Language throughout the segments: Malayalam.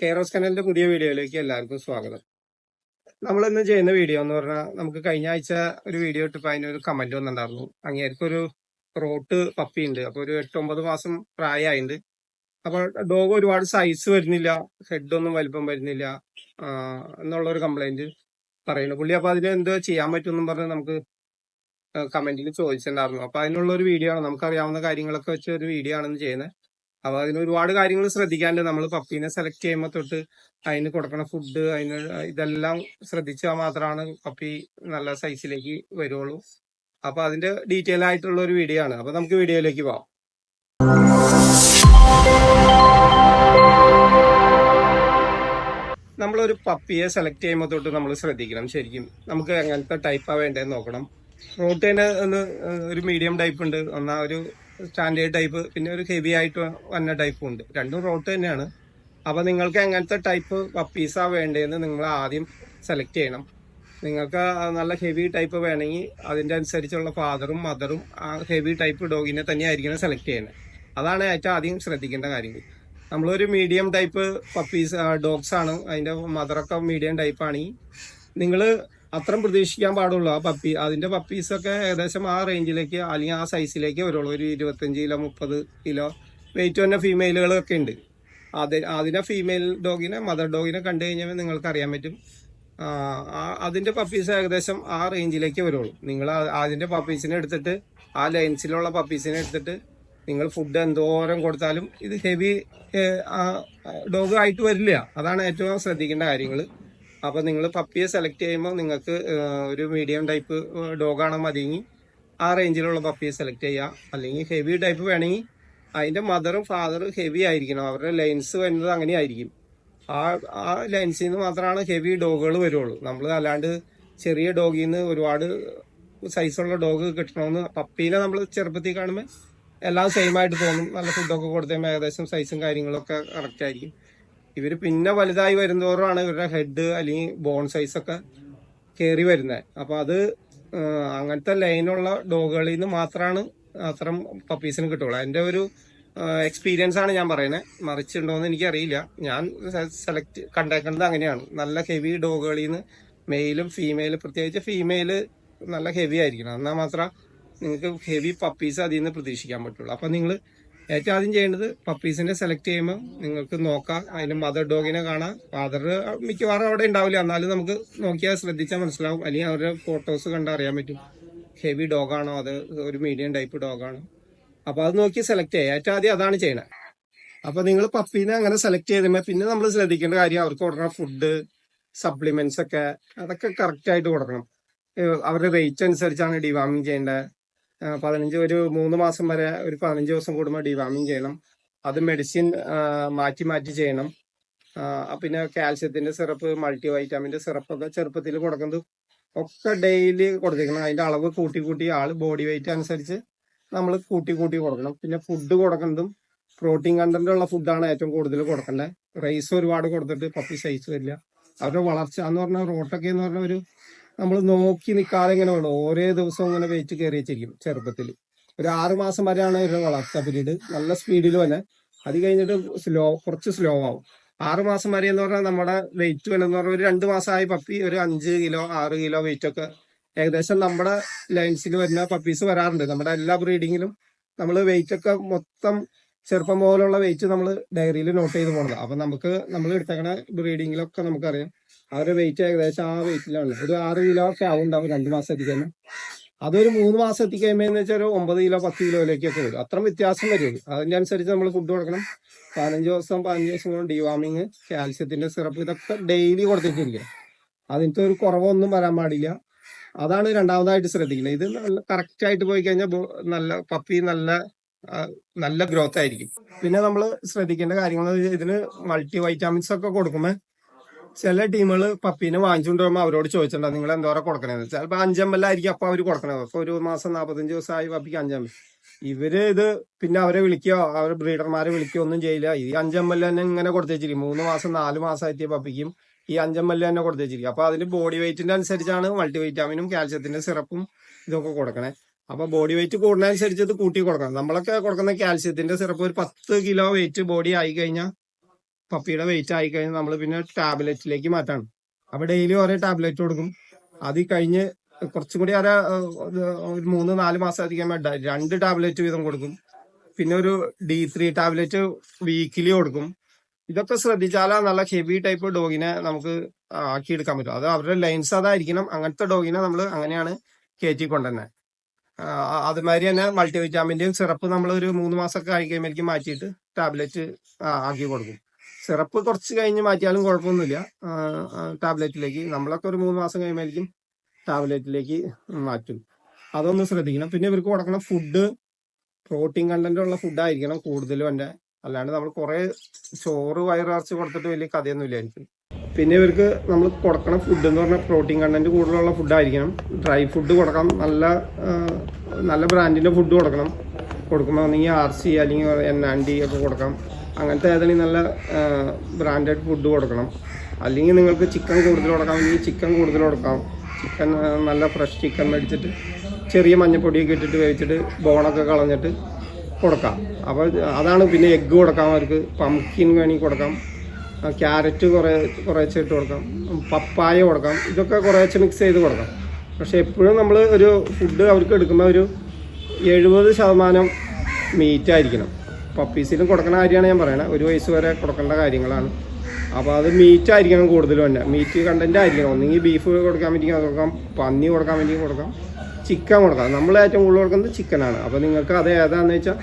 കെയറോസ് കനലിന്റെ പുതിയ വീഡിയോയിലേക്ക് എല്ലാവർക്കും സ്വാഗതം. നമ്മൾ ഇന്ന് ചെയ്യുന്ന വീഡിയോ എന്ന് പറഞ്ഞാൽ നമുക്ക് കഴിഞ്ഞ ആഴ്ച ഒരു വീഡിയോ ഇട്ടപ്പോൾ അതിനൊരു കമന്റ് വന്നിട്ടുണ്ടായിരുന്നു. അങ്ങേർക്കൊരു റോട്ട് പപ്പി ഉണ്ട്. അപ്പൊ ഒരു എട്ടൊമ്പത് മാസം പ്രായമായിട്ടുണ്ട് അപ്പൊ ഡോഗ് ഒരുപാട് സൈസ് വരുന്നില്ല ഹെഡൊന്നും വലിപ്പം വരുന്നില്ല എന്നുള്ള ഒരു കംപ്ലൈന്റ് പറയുന്നു. പുള്ളി അപ്പൊ അതിന് എന്തോ ചെയ്യാൻ പറ്റുമെന്നും പറഞ്ഞ് നമുക്ക് കമന്റിൽ ചോദിച്ചിട്ടുണ്ടായിരുന്നു. അപ്പൊ അതിനുള്ള ഒരു വീഡിയോ ആണ്. നമുക്ക് അറിയാവുന്ന കാര്യങ്ങളൊക്കെ വെച്ച് ഒരു വീഡിയോ ആണെന്ന് ചെയ്യുന്നത് അപ്പൊ അതിന് ഒരുപാട് കാര്യങ്ങൾ ശ്രദ്ധിക്കാണ്ട് നമ്മൾ പപ്പീനെ സെലക്ട് ചെയ്യുമ്പോൾ തൊട്ട് അതിന് കൊടുക്കണ ഫുഡ് അതിന് ഇതെല്ലാം ശ്രദ്ധിച്ചാൽ മാത്രമാണ് പപ്പി നല്ല സൈസിലേക്ക് വരുള്ളൂ അപ്പൊ അതിന്റെ ഡീറ്റെയിൽ ആയിട്ടുള്ള ഒരു വീഡിയോ ആണ്. അപ്പൊ നമുക്ക് വീഡിയോയിലേക്ക് പോവാം. നമ്മളൊരു പപ്പിയെ സെലക്ട് ചെയ്യുമ്പോൾ തൊട്ട് നമ്മൾ ശ്രദ്ധിക്കണം. ശരിക്കും നമുക്ക് എങ്ങനത്തെ ടൈപ്പാണ് വേണ്ടതെന്ന് നോക്കണം. റോട്ടേന് ഒരു മീഡിയം ടൈപ്പ് ഉണ്ട്. ഒന്നാ ഒരു സ്റ്റാൻഡേർഡ് ടൈപ്പ് പിന്നെ ഒരു ഹെവി ആയിട്ട് വന്ന ടൈപ്പും ഉണ്ട്. രണ്ടും റോട്ട് തന്നെയാണ്. അപ്പോൾ നിങ്ങൾക്ക് എങ്ങനത്തെ ടൈപ്പ് പപ്പീസാണ് വേണ്ടതെന്ന് നിങ്ങൾ ആദ്യം സെലക്ട് ചെയ്യണം. നിങ്ങൾക്ക് നല്ല ഹെവി ടൈപ്പ് വേണമെങ്കിൽ അതിന്റെ അനുസരിച്ചുള്ള ഫാദറും മദറും ആ ഹെവി ടൈപ്പ് ഡോഗിനെ തന്നെയായിരിക്കണം സെലക്ട് ചെയ്യുന്നത് അതാണ് ഏറ്റവും ആദ്യം ശ്രദ്ധിക്കേണ്ട കാര്യങ്ങൾ. നമ്മളൊരു മീഡിയം ടൈപ്പ് പപ്പീസ് ഡോഗ്സ് ആണ്. അതിന്റെ മദറൊക്കെ മീഡിയം ടൈപ്പാണെങ്കിൽ നിങ്ങൾ അത്രയും പ്രതീക്ഷിക്കാൻ പാടുള്ളൂ. ആ പപ്പി അതിന്റെ പപ്പീസ് ഒക്കെ ഏകദേശം ആ റേഞ്ചിലേക്ക് അല്ലെങ്കിൽ ആ സൈസിലേക്ക് വരുള്ളൂ. ഒരു ഇരുപത്തഞ്ച് കിലോ മുപ്പത് കിലോ വെയിറ്റ് തന്നെ ഫീമെയിലുകളൊക്കെ ഉണ്ട്. അത് അതിനെ ഫീമെയിൽ ഡോഗിനെ മദർ ഡോഗിനെ കണ്ടു കഴിഞ്ഞാൽ നിങ്ങൾക്ക് അറിയാൻ പറ്റും അതിന്റെ പപ്പീസ് ഏകദേശം ആ റേഞ്ചിലേക്ക് വരുള്ളൂ. നിങ്ങൾ അതിന്റെ പപ്പീസിനെ എടുത്തിട്ട് ആ ലൈൻസിലുള്ള പപ്പീസിനെ എടുത്തിട്ട് നിങ്ങൾ ഫുഡ് എന്തോരം കൊടുത്താലും ഇത് ഹെവി ഡോഗ് ആയിട്ട് വരില്ല. അതാണ് ഏറ്റവും ശ്രദ്ധിക്കേണ്ട കാര്യങ്ങൾ അപ്പൊ നിങ്ങൾ പപ്പിയെ സെലക്ട് ചെയ്യുമ്പോൾ നിങ്ങൾക്ക് ഒരു മീഡിയം ടൈപ്പ് ഡോഗാണ് മതിയെങ്കിൽ ആ റേഞ്ചിലുള്ള പപ്പിയെ സെലക്ട് ചെയ്യുക അല്ലെങ്കിൽ ഹെവി ടൈപ്പ് വേണമെങ്കിൽ അതിന്റെ മദറും ഫാദറും ഹെവി ആയിരിക്കണം. അവരുടെ ലൈൻസ് വരുന്നത് അങ്ങനെ ആയിരിക്കും ആ ആ ലൈൻസിൽ നിന്ന് മാത്രമാണ് ഹെവി ഡോഗുകൾ വരുള്ളൂ. നമ്മൾ അല്ലാണ്ട് ചെറിയ ഡോഗിൽ നിന്ന് ഒരുപാട് സൈസുള്ള ഡോഗ് കിട്ടണമെന്ന് പപ്പീനെ നമ്മൾ ചെറുപ്പത്തിൽ കാണുമ്പോൾ എല്ലാം സെയിം ആയിട്ട് തോന്നും. നല്ല ഫുഡൊക്കെ കൊടുത്തേ ഏകദേശം സൈസും കാര്യങ്ങളൊക്കെ കറക്റ്റ് ആയിരിക്കും. ഇവർ പിന്നെ വലുതായി വരുന്നതോറുമാണ് ഇവരുടെ ഹെഡ് അല്ലെങ്കിൽ ബോൺ സൈസൊക്കെ കയറി വരുന്നത് അപ്പോൾ അത് അങ്ങനത്തെ ലൈനുള്ള ഡോഗുകളിൽ നിന്ന് മാത്രമാണ് അത്തരം പപ്പീസിന് കിട്ടുള്ളൂ. എന്റെ ഒരു എക്സ്പീരിയൻസ് ആണ് ഞാൻ പറയുന്നത് മറിച്ചുണ്ടോയെന്ന് എനിക്കറിയില്ല. ഞാൻ സെലക്ട് കണ്ടേക്കുന്നത് അങ്ങനെയാണ്. നല്ല ഹെവി ഡോഗുകളിൽ നിന്ന് മെയിലും ഫീമെയിലും പ്രത്യേകിച്ച് ഫീമെയിൽ നല്ല ഹെവി ആയിരിക്കണം. എന്നാൽ മാത്രം നിങ്ങൾക്ക് ഹെവി പപ്പീസ് അതിൽ നിന്ന് പ്രതീക്ഷിക്കാൻ പറ്റുള്ളൂ. അപ്പം നിങ്ങൾ ഏറ്റവും ആദ്യം ചെയ്യേണ്ടത് പപ്പീസിനെ സെലക്ട് ചെയ്യുമ്പോൾ നിങ്ങൾക്ക് നോക്കാം. അതിന്റെ മദർ ഡോഗിനെ കാണാം. ഫാദർ മിക്കവാറും അവിടെ ഉണ്ടാവില്ല. എന്നാലും നമുക്ക് നോക്കിയാൽ ശ്രദ്ധിച്ചാൽ മനസ്സിലാവും. അല്ലെങ്കിൽ അവരുടെ ഫോട്ടോസ് കണ്ട് അറിയാൻ പറ്റും. ഹെവി ഡോഗാണോ അത് ഒരു മീഡിയം ടൈപ്പ് ഡോഗാണോ അപ്പൊ അത് നോക്കി സെലക്ട് ചെയ്യുക ഏറ്റവും ആദ്യം അതാണ് ചെയ്യണത് അപ്പൊ നിങ്ങൾ പപ്പീനെ അങ്ങനെ സെലക്ട് ചെയ്തുമ്പോ പിന്നെ നമ്മൾ ശ്രദ്ധിക്കേണ്ട കാര്യം അവർക്ക് കൊടുക്കുന്ന ഫുഡ് സപ്ലിമെന്റ്സ് ഒക്കെ അതൊക്കെ കറക്റ്റ് ആയിട്ട് കൊടുക്കണം. അവരുടെ റേറ്റ് അനുസരിച്ചാണ് ഡിവാമിങ് ചെയ്യേണ്ടത്. പതിനഞ്ച് ഒരു മൂന്ന് മാസം വരെ ഒരു പതിനഞ്ച് ദിവസം കൂടുമ്പോൾ ഡിവാമിങ് ചെയ്യണം. അത് മെഡിസിൻ മാറ്റി മാറ്റി ചെയ്യണം. പിന്നെ കാൽസ്യത്തിന്റെ സിറപ്പ് മൾട്ടി വൈറ്റാമിന്റെ സിറപ്പ് ഒക്കെ ചെറുപ്പത്തിൽ കൊടുക്കുന്നത് ഒക്കെ ഡെയിലി കൊടുത്തിരിക്കണം അതിന്റെ അളവ് കൂട്ടി കൂട്ടി ആൾ ബോഡി വെയിറ്റ് അനുസരിച്ച് നമ്മൾ കൂട്ടി കൂട്ടി കൊടുക്കണം. പിന്നെ ഫുഡ് കൊടുക്കുന്നതും പ്രോട്ടീൻ കണ്ടന്റ് ഉള്ള ഫുഡാണ് ഏറ്റവും കൂടുതൽ കൊടുക്കേണ്ടത് റൈസ് ഒരുപാട് കൊടുത്തിട്ട് പപ്പി സൈസ് വരില്ല അവരുടെ വളർച്ച എന്ന് പറഞ്ഞാൽ റോട്ടൊക്കെ എന്ന് പറഞ്ഞ ഒരു നമ്മൾ നോക്കി നിൽക്കാതെ ഇങ്ങനെ വേണം. ഓരോ ദിവസവും ഇങ്ങനെ വെയിറ്റ് കയറി വെച്ചിരിക്കും ചെറുപ്പത്തിൽ ഒരു ആറ് മാസം വരെയാണ് ഒരു വളർച്ച പീരീഡ്. നല്ല സ്പീഡിൽ തന്നെ. അത് കഴിഞ്ഞിട്ട് സ്ലോ കുറച്ച് സ്ലോ ആവും. ആറ് മാസം വരെ എന്ന് പറഞ്ഞാൽ നമ്മുടെ വെയിറ്റ് എന്ന് പറഞ്ഞാൽ ഒരു രണ്ട് മാസമായി പപ്പി ഒരു അഞ്ച് കിലോ ആറ് കിലോ വെയിറ്റ് ഒക്കെ ഏകദേശം നമ്മുടെ ലൈൻസിൽ വരുന്ന പപ്പീസ് വരാറുണ്ട്. നമ്മുടെ എല്ലാ ബ്രീഡിങ്ങിലും നമ്മൾ വെയിറ്റ് ഒക്കെ മൊത്തം ചെറുപ്പം പോലുള്ള വെയിറ്റ് നമ്മൾ ഡയറിയിൽ നോട്ട് ചെയ്ത് പോണത്. അപ്പൊ നമുക്ക് നമ്മൾ എടുത്തേക്കണ ബ്രീഡിങ്ങിലൊക്കെ നമുക്കറിയാം. അവരുടെ വെയിറ്റ് ഏകദേശം ആ വെയിറ്റിലാണ് ഒരു ആറ് കിലോ ഒക്കെ ആവുണ്ടാവും രണ്ട് മാസം എത്തിക്കാൻ അതൊരു മൂന്ന് മാസം എത്തിക്കഴിയുമ്പോൾ വെച്ചാൽ ഒരു ഒമ്പത് കിലോ പത്ത് കിലോയിലേക്കൊക്കെ വരും. അത്ര വ്യത്യാസം വരും. അതിന്റെ അനുസരിച്ച് നമ്മൾ ഫുഡ് കൊടുക്കണം. പതിനഞ്ച് ദിവസം പതിനഞ്ച് ദിവസം കൊണ്ട് ഡിവാമിങ് കാൽസ്യത്തിന്റെ സിറപ്പ് ഇതൊക്കെ ഡെയിലി കൊടുത്തിട്ടിരിക്കുക അതിന്റെ ഒരു കുറവൊന്നും വരാൻ പാടില്ല. അതാണ് രണ്ടാമതായിട്ട് ശ്രദ്ധിക്കുന്നത്. ഇത് നല്ല കറക്റ്റ് ആയിട്ട് പോയി കഴിഞ്ഞാൽ നല്ല പപ്പി നല്ല നല്ല ഗ്രോത്ത് ആയിരിക്കും. പിന്നെ നമ്മൾ ശ്രദ്ധിക്കേണ്ട കാര്യങ്ങൾ ഇതിന് മൾട്ടി വൈറ്റാമിൻസ് ഒക്കെ കൊടുക്കുമ്പോൾ ചില ടീമുകൾ പപ്പീനെ വാങ്ങിച്ചുകൊണ്ട് വരുമ്പോൾ അവരോട് ചോദിച്ചിട്ടുണ്ടാവും നിങ്ങൾ എന്തോരം കൊടുക്കണേന്ന് ചിലപ്പോൾ അഞ്ചമ്പലായിരിക്കും അപ്പൊ അവർ കൊടുക്കണത്. അപ്പൊ ഒരു മാസം നാൽപ്പത്തഞ്ച് ദിവസമായി പപ്പിക്ക് അഞ്ചമ്പ ഇവർ ഇത് പിന്നെ അവരെ വിളിക്കോ അവരെ ബ്രീഡർമാരെ വിളിക്കോ ഒന്നും ചെയ്യില്ല. ഈ അഞ്ചമ്പൽ തന്നെ ഇങ്ങനെ കൊടുത്തേച്ചിരിക്കും. മൂന്ന് മാസം നാല് മാസമായിട്ട് പപ്പിക്കും ഈ അഞ്ചമ്പൽ തന്നെ കൊടുത്തേച്ചിരിക്കും. അപ്പൊ അതിന് ബോഡി വെയിറ്റിന്റെ അനുസരിച്ചാണ് മൾട്ടി വൈറ്റാമിനും കാൽസ്യത്തിന്റെ സിറപ്പും ഇതൊക്കെ കൊടുക്കണേ. അപ്പൊ ബോഡി വെയിറ്റ് കൂടുന്നതനുസരിച്ച് ഇത് കൂട്ടി കൊടുക്കണം. നമ്മളൊക്കെ കൊടുക്കുന്ന കാൽസ്യത്തിന്റെ സിറപ്പ് ഒരു പത്ത് കിലോ വെയിറ്റ് ബോഡി ആയി കഴിഞ്ഞാൽ പപ്പിയുടെ വെയിറ്റ് ആയി കഴിഞ്ഞാൽ നമ്മൾ പിന്നെ ടാബ്ലറ്റിലേക്ക് മാറ്റാണ്. അപ്പൊ ഡെയിലി ഓരോ ടാബ്ലറ്റ് കൊടുക്കും. അത് കഴിഞ്ഞ് കുറച്ചും കൂടി ഒരു ഒരു മൂന്ന് നാല് മാസം അധികം വേണ്ട. രണ്ട് ടാബ്ലറ്റ് വീതം കൊടുക്കും. പിന്നെ ഒരു ഡി ത്രീ ടാബ്ലറ്റ് വീക്കിലി കൊടുക്കും. ഇതൊക്കെ ശ്രദ്ധിച്ചാലാ നല്ല ഹെവി ടൈപ്പ് ഡോഗിനെ നമുക്ക് ആക്കിയെടുക്കാൻ പറ്റും. അത് അവരുടെ ലൈൻസ് അതായിരിക്കണം. അങ്ങനത്തെ ഡോഗിനെ നമ്മൾ അങ്ങനെയാണ് കയറ്റി കൊണ്ടുതന്നെ അതുമാതിരി തന്നെ മൾട്ടി വിറ്റാമിന്റെയും സിറപ്പ് നമ്മൾ ഒരു മൂന്ന് മാസമൊക്കെ ആയി കഴിയുമ്പോഴേക്കും മാറ്റിയിട്ട് ടാബ്ലറ്റ് ആക്കി കൊടുക്കും. സിറപ്പ് കുറച്ച് കഴിഞ്ഞ് മാറ്റിയാലും കുഴപ്പമൊന്നുമില്ല. ടാബ്ലറ്റിലേക്ക് നമ്മളൊക്കെ ഒരു മൂന്ന് മാസം കഴിയുമ്പോഴേക്കും ടാബ്ലറ്റിലേക്ക് മാറ്റും. അതൊന്ന് ശ്രദ്ധിക്കണം. പിന്നെ ഇവർക്ക് കൊടുക്കണം ഫുഡ് പ്രോട്ടീൻ കണ്ടന്റ് ഉള്ള ഫുഡായിരിക്കണം കൂടുതലും എന്റെ. അല്ലാണ്ട് നമ്മൾ കുറെ ചോറ് വയറിറച്ച് കൊടുത്തിട്ട് വലിയ കഥയൊന്നും ഇല്ലായിരിക്കും. പിന്നെ ഇവർക്ക് നമ്മൾ കൊടുക്കണം ഫുഡ് എന്ന് പറഞ്ഞാൽ പ്രോട്ടീൻ കണ്ടന്റ് കൂടുതലുള്ള ഫുഡായിരിക്കണം ഡ്രൈ ഫുഡ് കൊടുക്കാം നല്ല നല്ല ബ്രാൻഡിന്റെ ഫുഡ് കൊടുക്കണം. കൊടുക്കുമ്പോൾ ആർ സി അല്ലെങ്കിൽ എൻ ആൻഡി ഒക്കെ കൊടുക്കാം. അങ്ങനത്തെ ഏതെങ്കിലും നല്ല ബ്രാൻഡഡ് ഫുഡ് കൊടുക്കണം. അല്ലെങ്കിൽ നിങ്ങൾക്ക് ചിക്കൻ കൂടുതൽ കൊടുക്കാം. അല്ലെങ്കിൽ ചിക്കൻ കൂടുതൽ കൊടുക്കാം. ചിക്കൻ നല്ല ഫ്രഷ് ചിക്കൻ മേടിച്ചിട്ട് ചെറിയ മഞ്ഞപ്പൊടിയൊക്കെ ഇട്ടിട്ട് വേവിച്ചിട്ട് ബോണൊക്കെ കളഞ്ഞിട്ട് കൊടുക്കാം. അപ്പോൾ അതാണ് പിന്നെ എഗ്ഗ് കൊടുക്കാം അവർക്ക്. പംകിൻ വേണമെങ്കിൽ കൊടുക്കാം. ക്യാരറ്റ് കുറേ കുറേശ്ശെ ഇട്ട് കൊടുക്കാം. പപ്പായ കൊടുക്കാം. ഇതൊക്കെ കുറേശ്ശെ മിക്സ് ചെയ്ത് കൊടുക്കാം. പക്ഷേ എപ്പോഴും നമ്മൾ ഒരു ഫുഡ് അവർക്ക് എടുക്കുമ്പോൾ ഒരു എഴുപത് ശതമാനം മീറ്റ് ആയിരിക്കണം. പപ്പീസിലും കൊടുക്കുന്ന കാര്യമാണ് ഞാൻ പറയണത് ഒരു വയസ്സ് വരെ കൊടുക്കേണ്ട കാര്യങ്ങളാണ്. അപ്പോൾ അത് മീറ്റ് ആയിരിക്കണം കൂടുതലും തന്നെ മീറ്റ് കണ്ടന്റ് ആയിരിക്കണം. ഒന്നെങ്കിൽ ബീഫ് കൊടുക്കാൻ വേണ്ടി കൊടുക്കാം പന്നി കൊടുക്കാൻ വേണ്ടി കൊടുക്കാം ചിക്കൻ കൊടുക്കാം. നമ്മൾ ഏറ്റവും കൂടുതൽ കൊടുക്കുന്നത് ചിക്കനാണ് അപ്പോൾ നിങ്ങൾക്ക് അത് ഏതാണെന്ന് വെച്ചാൽ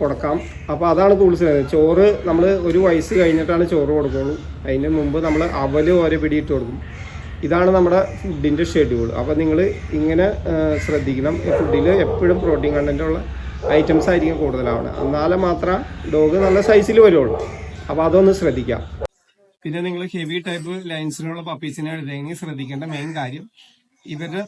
കൊടുക്കാം. അപ്പോൾ അതാണ് കൂടുതൽ ചോറ് നമ്മൾ ഒരു വയസ്സ് കഴിഞ്ഞിട്ടാണ് ചോറ് കൊടുക്കുള്ളൂ. അതിന് മുമ്പ് നമ്മൾ അവൽ ഓരോ പിടിയിട്ട് കൊടുക്കും. ഇതാണ് നമ്മുടെ ഫുഡിന്റെ ഷെഡ്യൂൾ അപ്പോൾ നിങ്ങൾ ഇങ്ങനെ ശ്രദ്ധിക്കണം. ഫുഡിൽ എപ്പോഴും പ്രോട്ടീൻ കണ്ടന്റ് ഉള്ള ഐറ്റംസ് ആയിരിക്കും കൂടുതലാവണം. എന്നാലും മാത്രം ഡോഗ് നല്ല സൈസിൽ വരുള്ളൂ. അപ്പോൾ അതൊന്ന് ശ്രദ്ധിക്കാം. പിന്നെ നിങ്ങൾ ഹെവി ടൈപ്പ് ലൈൻസിനുള്ള പപ്പീസിനെ എടുത്തെങ്കിൽ ശ്രദ്ധിക്കേണ്ട മെയിൻ കാര്യം ഇവർ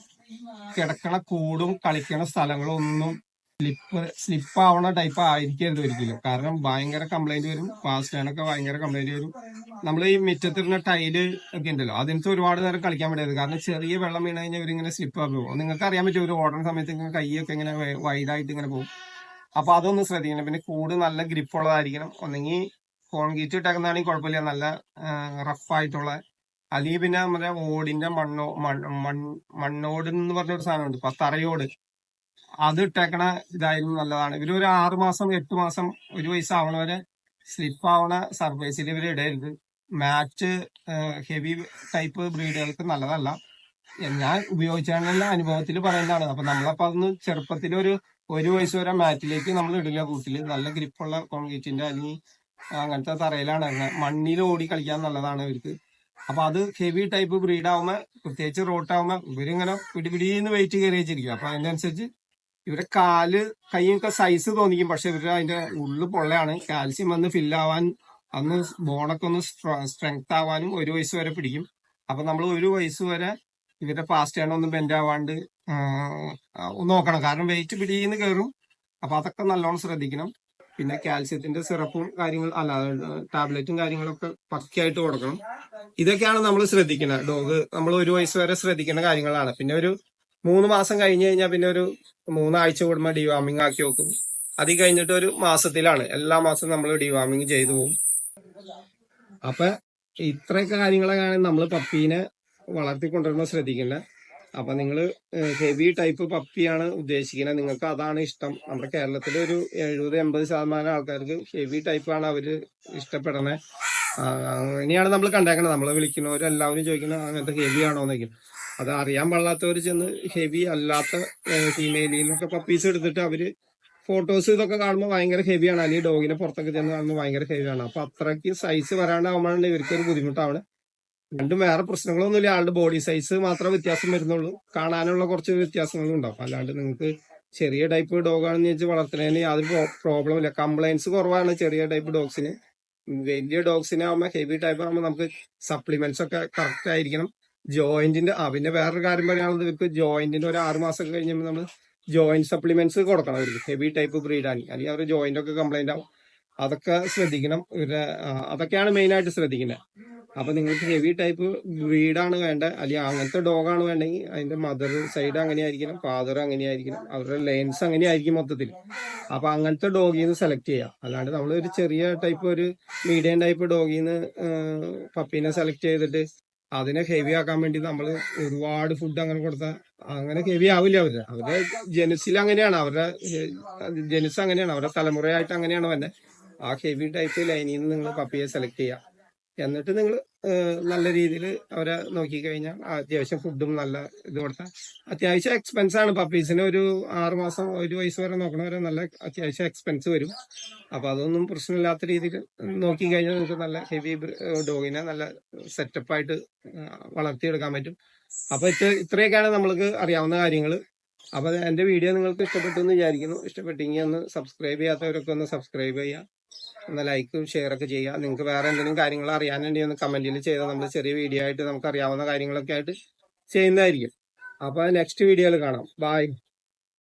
കിടക്കണ കൂടും കളിക്കണ സ്ഥലങ്ങളും ഒന്നും സ്ലിപ്പ് സ്ലിപ്പ് ആവണ ടൈപ്പ് ആയിരിക്കരുത് ഒരിക്കലും കാരണം ഭയങ്കര കംപ്ലൈന്റ് വരും ഫാസ്റ്റ് ഭയങ്കര കംപ്ലൈന്റ് വരും. നമ്മൾ ഈ മുറ്റത്തിരുന്ന ടൈൽ ഒക്കെ ഉണ്ടല്ലോ അതിനകത്ത് ഒരുപാട് നേരം കളിക്കാൻ പറ്റരുത് കാരണം ചെറിയ വെള്ളം വീണ് കഴിഞ്ഞാൽ ഇവരിങ്ങനെ സ്ലിപ്പ് ആയി പോകും. നിങ്ങൾക്ക് അറിയാൻ പറ്റും ഒരു ഓടുന്ന സമയത്ത് ഇങ്ങനെ കൈയൊക്കെ ഇങ്ങനെ വൈഡായിട്ട് ഇങ്ങനെ പോകും. അപ്പൊ അതൊന്ന് ശ്രദ്ധിക്കണം. പിന്നെ കൂട് നല്ല ഗ്രിപ്പ് ഉള്ളതായിരിക്കണം. ഒന്നെങ്കിൽ കോൺക്രീറ്റ് ഇട്ടേക്കുന്നതാണെങ്കിൽ കുഴപ്പമില്ല. നല്ല റഫ് ആയിട്ടുള്ള അല്ലെങ്കിൽ പിന്നെ നമ്മുടെ ഓടിന്റെ മണ്ണോ മണ്ണോട് എന്ന് പറഞ്ഞൊരു സാധനമുണ്ട്. തറയോട് അത് ഇട്ടേക്കണ ഇതായിരുന്നു നല്ലതാണ്. ഇവർ ഒരു ആറു മാസം എട്ട് മാസം ഒരു വയസ്സാവണ വരെ സ്ലിപ്പ് ആവണ സർഫേസിൽ ഇവർ ഇടരുത്. മാച്ച് ഹെവി ടൈപ്പ് ബ്രീഡുകൾക്ക് നല്ലതല്ല. ഞാൻ ഉപയോഗിച്ചാണെന്ന അനുഭവത്തിൽ പറയുന്നതാണ് അപ്പൊ നമ്മളപ്പോ അതൊന്ന് ചെറുപ്പത്തിൽ ഒരു ഒരു വയസ്സ് വരെ മാറ്റിലേക്ക് നമ്മൾ ഇടില്ല കൂട്ടിൽ നല്ല ഗ്രിപ്പുള്ള കോൺക്രീറ്റിന്റെ അല്ലെങ്കിൽ അങ്ങനത്തെ തറയിലാണ്. മണ്ണിൽ ഓടി കളിക്കാൻ നല്ലതാണ് ഇവർക്ക്. അപ്പൊ അത് ഹെവി ടൈപ്പ് ബ്രീഡ് ആവുമ്പോ പ്രത്യേകിച്ച് റോട്ടാവുമ്പോ ഇവരിങ്ങനെ പിടിപിടിന്ന് വെയിറ്റ് കയറി വെച്ചിരിക്കും. അപ്പൊ അതിനനുസരിച്ച് ഇവരെ കാൽ കൈയൊക്കെ സൈസ് തോന്നിക്കും. പക്ഷെ ഇവർ അതിന്റെ ഉള്ളു പൊള്ളയാണ്. കാൽസ്യം വന്ന് ഫില്ലാവാൻ അന്ന് ബോണൊക്കെ ഒന്ന് സ്ട്രെങ്ത് ആവാനും ഒരു വയസ്സ് വരെ പിടിക്കും. അപ്പൊ നമ്മൾ ഒരു വയസ്സ് വരെ ഇവരുടെ പാസ്റ്റ് ഒന്ന് ബെൻഡ് ആവാണ്ട് നോക്കണം. കാരണം വെയിറ്റ് പിടിയിന്ന് കയറും അപ്പൊ അതൊക്കെ നല്ലോണം ശ്രദ്ധിക്കണം. പിന്നെ കാൽസ്യത്തിന്റെ സിറപ്പും കാര്യങ്ങൾ അല്ല ടാബ്ലറ്റും കാര്യങ്ങളൊക്കെ പക്കയായിട്ട് കൊടുക്കണം. ഇതൊക്കെയാണ് നമ്മൾ ശ്രദ്ധിക്കുന്നത് ഡോഗ് നമ്മൾ ഒരു വയസ്സ് വരെ ശ്രദ്ധിക്കേണ്ട കാര്യങ്ങളാണ്. പിന്നെ ഒരു മൂന്ന് മാസം കഴിഞ്ഞ് കഴിഞ്ഞാൽ പിന്നെ ഒരു മൂന്നാഴ്ച കൂടുമ്പോൾ ഡിവാമിങ് ആക്കി വെക്കും. അത് കഴിഞ്ഞിട്ട് ഒരു മാസത്തിലാണ്. എല്ലാ മാസവും നമ്മൾ ഡിവാമിങ് ചെയ്തു പോകും. അപ്പൊ ഇത്രയൊക്കെ കാര്യങ്ങളൊക്കെയാണ് നമ്മൾ പപ്പീനെ വളർത്തിക്കൊണ്ടുവരുമ്പോൾ ശ്രദ്ധിക്കേണ്ടത്. അപ്പൊ നിങ്ങൾ ഹെവി ടൈപ്പ് പപ്പിയാണ് ഉദ്ദേശിക്കുന്നത് നിങ്ങൾക്ക് അതാണ് ഇഷ്ടം. നമ്മുടെ കേരളത്തിലെ ഒരു എഴുപത് എൺപത് ശതമാനം ആൾക്കാർക്ക് ഹെവി ടൈപ്പാണ് അവർ ഇഷ്ടപ്പെടുന്നത്. അങ്ങനെയാണ് നമ്മൾ കണ്ടേക്കണത്. നമ്മളെ വിളിക്കുന്നവരെല്ലാവരും ചോദിക്കുന്നത് അങ്ങനത്തെ ഹെവി ആണോ എന്നൊക്കെ അത് അറിയാൻ പാടില്ലാത്തവർ ചെന്ന് ഹെവി അല്ലാത്ത ഫീമെയിലിൽ നിന്നൊക്കെ പപ്പീസ് എടുത്തിട്ട് അവർ ഫോട്ടോസ് ഇതൊക്കെ കാണുമ്പോൾ ഭയങ്കര ഹെവിയാണ് അല്ലെങ്കിൽ ഡോഗിനെ പുറത്തൊക്കെ ചെന്ന് കാണുമ്പോൾ ഭയങ്കര ഹെവിയാണ് അപ്പൊ അത്രയ്ക്ക് സൈസ് വരാണ്ടാവുമ്പോഴാണ് ഇവർക്ക് ഒരു ബുദ്ധിമുട്ടാണ് രണ്ടും വേറെ പ്രശ്നങ്ങളൊന്നുമില്ല. ആളുടെ ബോഡി സൈസ് മാത്രമേ വ്യത്യാസം വരുന്നുള്ളൂ. കാണാനുള്ള കുറച്ച് വ്യത്യാസങ്ങളും ഉണ്ടാവും അല്ലാണ്ട് നിങ്ങൾക്ക് ചെറിയ ടൈപ്പ് ഡോഗാണെന്ന് ചോദിച്ചാൽ വളർത്തുന്നതിന് യാതൊരു പ്രോബ്ലം ഇല്ല. കംപ്ലൈൻസ് കുറവാണ് ചെറിയ ടൈപ്പ് ഡോഗ്സിന് വലിയ ഡോഗ്സിനെ ആവുമ്പോൾ ഹെവി ടൈപ്പ് ആകുമ്പോൾ നമുക്ക് സപ്ലിമെന്റ്സ് ഒക്കെ കറക്റ്റ് ആയിരിക്കണം. ജോയിന്റിന്റെ ആ പിന്നെ വേറൊരു കാര്യം പറയുകയാണെങ്കിൽ ഇവർക്ക് ജോയിന്റിന്റെ ഒരു ആറ് മാസം കഴിഞ്ഞപ്പോൾ നമ്മൾ ജോയിന്റ് സപ്ലിമെന്റ്സ് കൊടുക്കണം അവർക്ക്. ഹെവി ടൈപ്പ് ബ്രീഡാണ് അല്ലെങ്കിൽ അവർ ജോയിന്റ് ഒക്കെ കംപ്ലൈന്റ് ആവും. അതൊക്കെ ശ്രദ്ധിക്കണം. ഇവരുടെ അതൊക്കെയാണ് മെയിൻ ആയിട്ട് ശ്രദ്ധിക്കുന്നത്. അപ്പൊ നിങ്ങൾക്ക് ഹെവി ടൈപ്പ് ബ്രീഡാണ് വേണ്ട. അല്ലെങ്കിൽ അങ്ങനത്തെ ഡോഗാണ് വേണ്ടെങ്കിൽ അതിന്റെ മദർ സൈഡ് അങ്ങനെയായിരിക്കണം ഫാദർ അങ്ങനെയായിരിക്കണം അവരുടെ ലൈൻസ് അങ്ങനെയായിരിക്കും മൊത്തത്തിൽ അപ്പൊ അങ്ങനത്തെ ഡോഗിൽ നിന്ന് സെലക്ട് ചെയ്യാം. അല്ലാണ്ട് നമ്മൾ ഒരു ചെറിയ ടൈപ്പ് ഒരു മീഡിയം ടൈപ്പ് ഡോഗിൽ നിന്ന് പപ്പീനെ സെലക്ട് ചെയ്തിട്ട് അതിനെ ഹെവി ആക്കാൻ വേണ്ടി നമ്മൾ ഒരുപാട് ഫുഡ് അങ്ങനെ കൊടുത്താൽ അങ്ങനെ ഹെവി ആവില്ല അവർ. അവരുടെ ജനുസിൽ അങ്ങനെയാണ്. അവരുടെ ജനുസ് അങ്ങനെയാണ്. അവരുടെ തലമുറയായിട്ട് അങ്ങനെയാണ് വന്നെ ആ ഹെവി ടൈപ്പ് ലൈനിൽ നിന്ന് നിങ്ങൾ പപ്പിയെ സെലക്ട് ചെയ്യുക. എന്നിട്ട് നിങ്ങൾ നല്ല രീതിയിൽ അവരെ നോക്കിക്കഴിഞ്ഞാൽ അത്യാവശ്യം ഫുഡും നല്ല ഇത് കൊടുത്താൽ അത്യാവശ്യം എക്സ്പെൻസ് ആണ്. പപ്പീസിന് ഒരു ആറുമാസം ഒരു വയസ്സ് വരെ നോക്കണവരെ നല്ല അത്യാവശ്യം എക്സ്പെൻസ് വരും. അപ്പൊ അതൊന്നും പ്രശ്നമില്ലാത്ത രീതിയിൽ നോക്കിക്കഴിഞ്ഞാൽ നിങ്ങൾക്ക് നല്ല ഹെവി ഡോഗിനെ നല്ല സെറ്റപ്പ് ആയിട്ട് വളർത്തിയെടുക്കാൻ പറ്റും. അപ്പൊ ഇത്ര ഇത്രയൊക്കെയാണ് നമ്മൾക്ക് അറിയാവുന്ന കാര്യങ്ങൾ. അപ്പൊ എന്റെ വീഡിയോ നിങ്ങൾക്ക് ഇഷ്ടപ്പെട്ടു എന്ന് വിചാരിക്കുന്നു. ഇഷ്ടപ്പെട്ടെങ്കിൽ ഒന്ന് സബ്സ്ക്രൈബ് ചെയ്യാത്തവരൊക്കെ ഒന്ന് സബ്സ്ക്രൈബ് ചെയ്യുക. ഒന്ന് ലൈക്കും ഷെയറൊക്കെ ചെയ്യുക. നിങ്ങൾക്ക് വേറെ എന്തെങ്കിലും കാര്യങ്ങൾ അറിയാനുണ്ടെങ്കിൽ ഒന്ന് കമന്റിൽ ചെയ്താൽ നമ്മൾ ചെറിയ വീഡിയോ ആയിട്ട് നമുക്ക് അറിയാവുന്ന കാര്യങ്ങളൊക്കെ ആയിട്ട് ചെയ്യുന്നതായിരിക്കും. അപ്പോൾ നെക്സ്റ്റ് വീഡിയോയിൽ കാണാം. ബൈ